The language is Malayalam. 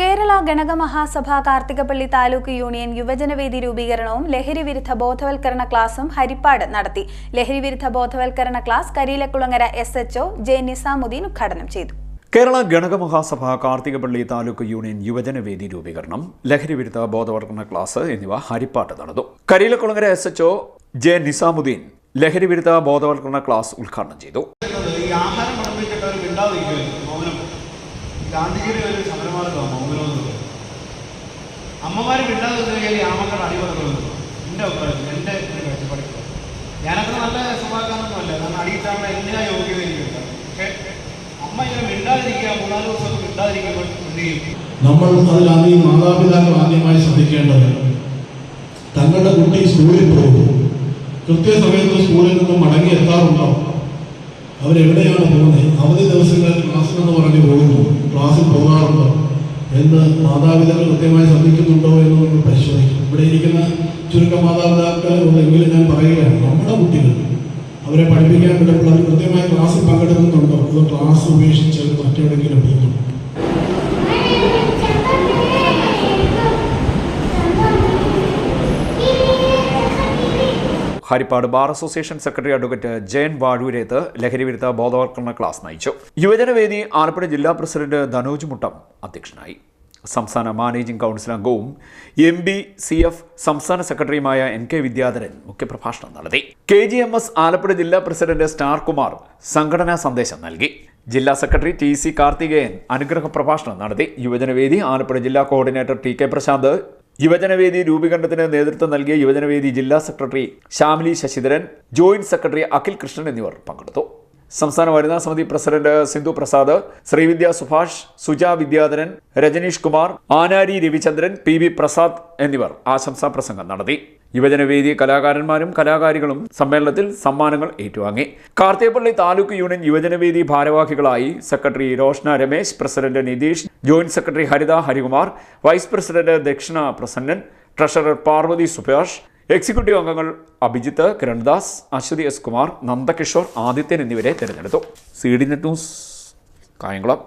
കേരള ഗണക മഹാസഭ കാർത്തികപ്പള്ളി താലൂക്ക് യൂണിയൻ യുവജനവേദി രൂപീകരണവും ലഹരി വിരുദ്ധ ബോധവൽക്കരണ ക്ലാസും ഹരിപ്പാട് നടത്തി. ലഹരി വിരുദ്ധ ബോധവൽക്കരണ class Kariyilakulangara S H O J Nizamuddin ഉദ്ഘാടനം ചെയ്തു. കേരള ഗണക മഹാസഭ കാർത്തികപ്പള്ളി താലൂക്ക് യൂണിയൻ യുവജനവേദി രൂപീകരണം ലഹരി വിരുദ്ധ ബോധവൽക്കരണ ക്ലാസ് എന്നിവ ഹരിപ്പാട്ട് നടന്നു. Kariyilakulangara S H O J Nizamuddin ലഹരി വിരുദ്ധ ബോധവൽക്കരണ ക്ലാസ് ഉദ്ഘാടനം ചെയ്തു. ആഹാരം വിളമ്പിച്ചിട്ട് അവർ മിണ്ടാതിരിക്കുമായിരുന്നു മൗനം ഗാന്ധിജിയുടെ ഒരു സമരമാർഗമാണ് മൗനം അമ്മമാർ മിണ്ടാതെ നിന്ന് കഴിഞ്ഞാൽ ആമക്കൾ അടിപൊളിക്കുന്നത് എന്റെ അഭിപ്രായത്തിൽ എന്റെ ഒരു കാഴ്ചപ്പാടിൽ. ഞാനത്ര നല്ല സ്വഭാവക്കാരനൊന്നുമല്ല. കാരണം അടിയിട്ടാണ് എല്ലാ യോഗ്യതയിലുണ്ട് പക്ഷേ അമ്മ ഇങ്ങനെ മിണ്ടാതിരിക്കുക മൂന്നാൽ ദിവസമൊക്കെ മിണ്ടാതിരിക്കുമ്പോൾ നമ്മൾ അതിലാദ്യം മാതാപിതാക്കൾ ആദ്യമായി ശ്രദ്ധിക്കേണ്ടത്. തങ്ങളുടെ കുട്ടി സ്കൂളിൽ പോകും. കൃത്യസമയത്ത് സ്കൂളിൽ നിന്നും മടങ്ങി എത്താറുണ്ടോ അവരെവിടെയാണ് പോകുന്നത്? അവധി ദിവസങ്ങളിൽ എന്ന് പറഞ്ഞ് പോകുന്നു. ക്ലാസ്സിൽ പോകാറുണ്ടോ? എന്ന് മാതാപിതാക്കൾ കൃത്യമായി ശ്രദ്ധിക്കുന്നുണ്ടോ എന്ന് നമ്മൾ പരിശോധിക്കും. ഇവിടെ ഇരിക്കുന്ന ചുരുക്കം മാതാപിതാക്കൾ ഞാൻ പറയുകയാണ് നമ്മുടെ കുട്ടികൾ അവരെ പഠിപ്പിക്കാൻ വിടുമ്പോൾ അവർ കൃത്യമായി Harippad bar association secretary advocate Jayan Vazhoorethu ലഹരി വിരുദ്ധ ബോധവൽക്കരണ ക്ലാസ് നയിച്ചു. യുവജനവേദി ആലപ്പുഴ ജില്ലാ പ്രസിഡന്റ് ധനോജ് മുട്ടം അധ്യക്ഷനായി. സംസ്ഥാന മാനേജിംഗ് കൗൺസിൽ അംഗവും എം ബി സി എഫ് സംസ്ഥാന സെക്രട്ടറിയുമായ എൻ കെ വിദ്യാധരൻ മുഖ്യപ്രഭാഷണം നടത്തി. K G M S Alappuzha ജില്ലാ പ്രസിഡന്റ് സ്റ്റാർ കുമാർ സംഘടനാ സന്ദേശം നൽകി. ജില്ലാ സെക്രട്ടറി ടി സി കാർത്തികേയൻ അനുഗ്രഹ പ്രഭാഷണം നടത്തി യുവജനവേദി ആലപ്പുഴ ജില്ലാ coordinator T K Prashanth Yuvajanavedi രൂപീകരണത്തിന് നേതൃത്വം നൽകിയ യുവജനവേദി ജില്ലാ secretary Shyamili Sasidharan joint secretary Akhil Krishnan എന്നിവർ പങ്കെടുത്തു. സംസ്ഥാന വനിതാ സമിതി president Sindhu Prasad Sreevidya Subhash Suja Vidyadharan Rajeesh Kumar Anari Ravichandran P V Prasad എന്നിവർ ആശംസാ പ്രസംഗം നടത്തി. യുവജനവേദി കലാകാരന്മാരും കലാകാരികളും സമ്മേളനത്തിൽ സമ്മാനങ്ങൾ ഏറ്റുവാങ്ങി. കാർത്തേപ്പള്ളി താലൂക്ക് യൂണിയൻ യുവജനവേദി ഭാരവാഹികളായി secretary Roshna Ramesh president Nitheesh joint secretary Haritha Harikumar vice president Dakshina Prasannan treasurer Parvathi Subhash executive അംഗങ്ങൾ അഭിജിത്ത് കിരൺദാസ് അശ്വതി എസ് കുമാർ നന്ദകിഷോർ ആദിത്യൻ എന്നിവരെ തിരഞ്ഞെടുത്തു. C D net news Kayamkulam.